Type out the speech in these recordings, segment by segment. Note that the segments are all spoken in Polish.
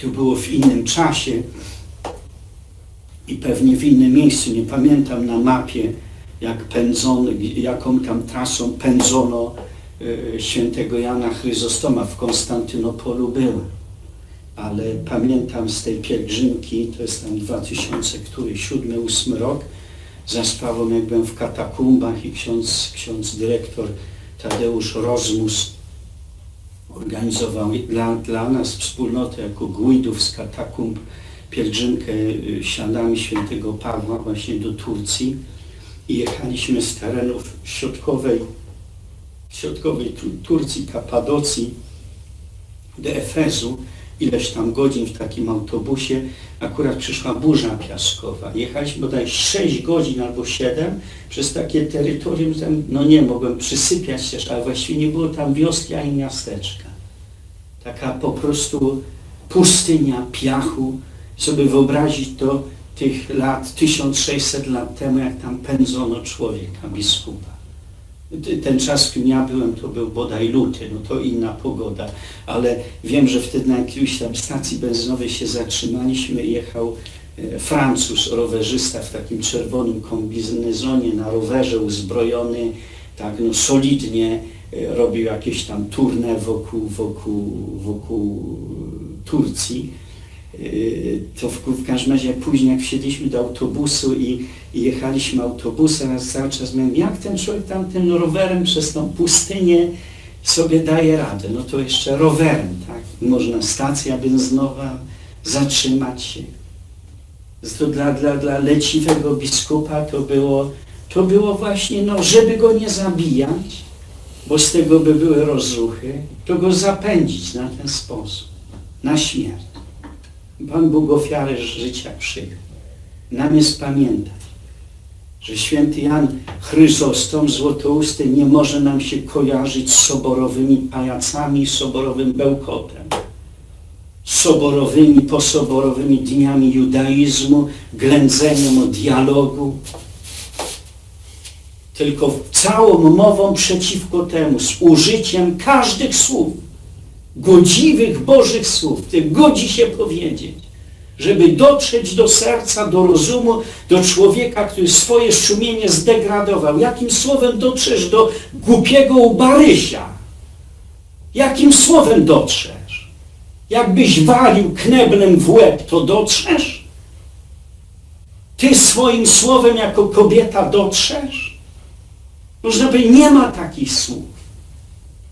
To było w innym czasie i pewnie w innym miejscu. Nie pamiętam na mapie, jak pędzono, jaką tam trasą pędzono e, świętego Jana Chryzostoma w Konstantynopolu była. Ale pamiętam z tej pielgrzymki, to jest tam 2000, który, 7, 8 rok, za sprawą jak byłem w katakumbach i ksiądz, ksiądz dyrektor Tadeusz Rozmus organizował dla, dla nas wspólnotę jako Guidów z katakumb pielgrzymkę y, śladami świętego Pawła właśnie do Turcji i jechaliśmy z terenów środkowej, środkowej Tu- Turcji, Kapadocji do Efezu, ileś tam godzin w takim autobusie, akurat przyszła burza piaskowa. Jechaliśmy bodaj 6 godzin albo 7 przez takie terytorium, tam, no nie, mogłem przysypiać też, ale właściwie nie było tam wioski ani miasteczka. Taka po prostu pustynia piachu. Sobie wyobrazić to tych lat, 1600 lat temu, jak tam pędzono człowieka, biskupa. Ten czas, w którym ja byłem, to był bodaj luty, no to inna pogoda, ale wiem, że wtedy na jakiejś tam stacji benzynowej się zatrzymaliśmy, jechał e, Francuz, rowerzysta w takim czerwonym kombinezonie, na rowerze uzbrojony, tak no solidnie e, robił jakieś tam tournée wokół, wokół, wokół Turcji. Yy, to w, w każdym razie później jak wsiedliśmy do autobusu i, i jechaliśmy autobusem, cały czas mówiłem, jak ten człowiek tam tym rowerem przez tą pustynię sobie daje radę. No to jeszcze rowerem, tak? Można stacja benzynowa, zatrzymać się. To dla, dla, dla leciwego biskupa to było, to było właśnie, no, żeby go nie zabijać, bo z tego by były rozruchy, to go zapędzić na ten sposób, na śmierć. Pan Bóg ofiarę życia przyjął. Nam jest pamiętać, że święty Jan Chryzostom Złotousty nie może nam się kojarzyć z soborowymi pajacami, soborowym bełkotem, soborowymi, posoborowymi dniami judaizmu, ględzeniem o dialogu, tylko całą mową przeciwko temu, z użyciem każdych słów, godziwych Bożych słów, tych godzi się powiedzieć, żeby dotrzeć do serca, do rozumu, do człowieka, który swoje szumienie zdegradował. Jakim słowem dotrzesz do głupiego ubarysia? Jakim słowem dotrzesz? Jakbyś walił kneblem w łeb, to dotrzesz? Ty swoim słowem jako kobieta dotrzesz? Można powiedzieć, nie ma takich słów.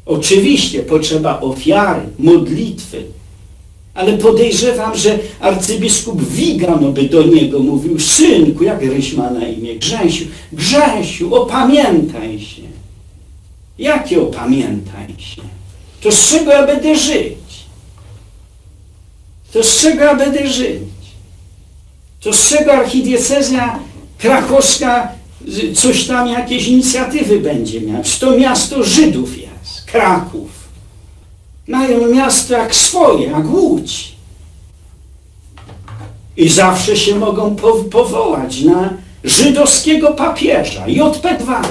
Oczywiście potrzeba ofiary, modlitwy, ale podejrzewam, że arcybiskup Wigano by do niego mówił, synku, jak Ryś ma na imię, Grzesiu, Grzesiu, opamiętaj się. Jakie opamiętaj się? To z czego ja będę żyć? To z czego ja będę żyć? To z czego archidiecezja krakowska z- coś tam, jakieś inicjatywy będzie miała? Czy to miasto Żydów jest, Kraków. Mają miasto jak swoje, jak Łódź. I zawsze się mogą po, powołać na żydowskiego papieża, JP2.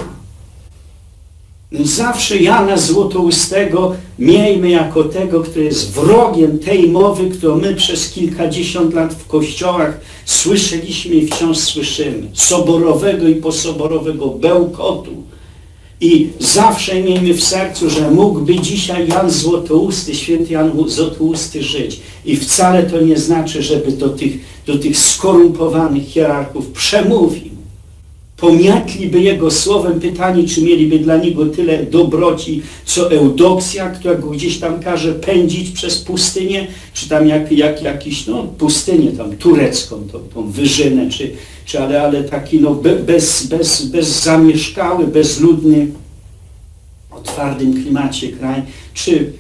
Zawsze Jana Złotoustego miejmy jako tego, który jest wrogiem tej mowy, którą my przez kilkadziesiąt lat w kościołach słyszeliśmy i wciąż słyszymy. Soborowego i posoborowego bełkotu. I zawsze miejmy w sercu, że mógłby dzisiaj Jan Złotousty, święty Jan Złotousty żyć. I wcale to nie znaczy, żeby do tych, do tych skorumpowanych hierarchów przemówił pomiatliby jego słowem pytani, czy mieliby dla niego tyle dobroci, co Eudoksja, która go gdzieś tam każe pędzić przez pustynię, czy tam jak, jak jakiś, no pustynię tam turecką, tą, tą wyżynę, czy, czy ale, ale taki no be, bez, bez, bez zamieszkały, bezludny, o twardym klimacie kraj, czy,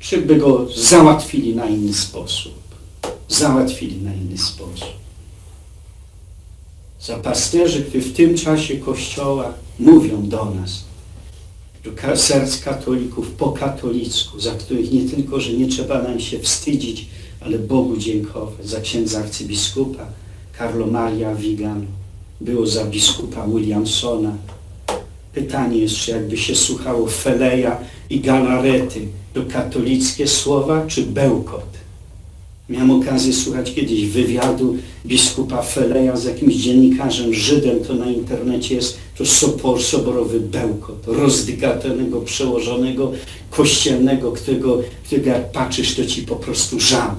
czy by go załatwili na inny sposób. Załatwili na inny sposób za pasterzy, którzy w tym czasie Kościoła mówią do nas, do serc katolików po katolicku, za których nie tylko, że nie trzeba nam się wstydzić, ale Bogu dziękować, za księdza arcybiskupa Carlo Maria Vigan, było za biskupa Williamsona. Pytanie jest, czy jakby się słuchało Feleja i Galarety, to katolickie słowa, czy bełkot? Miałem okazję słuchać kiedyś wywiadu biskupa Feleja z jakimś dziennikarzem Żydem, to na internecie jest, to sopor, soborowy bełkot, rozdygatanego, przełożonego, kościelnego, którego, którego jak patrzysz, to ci po prostu żal.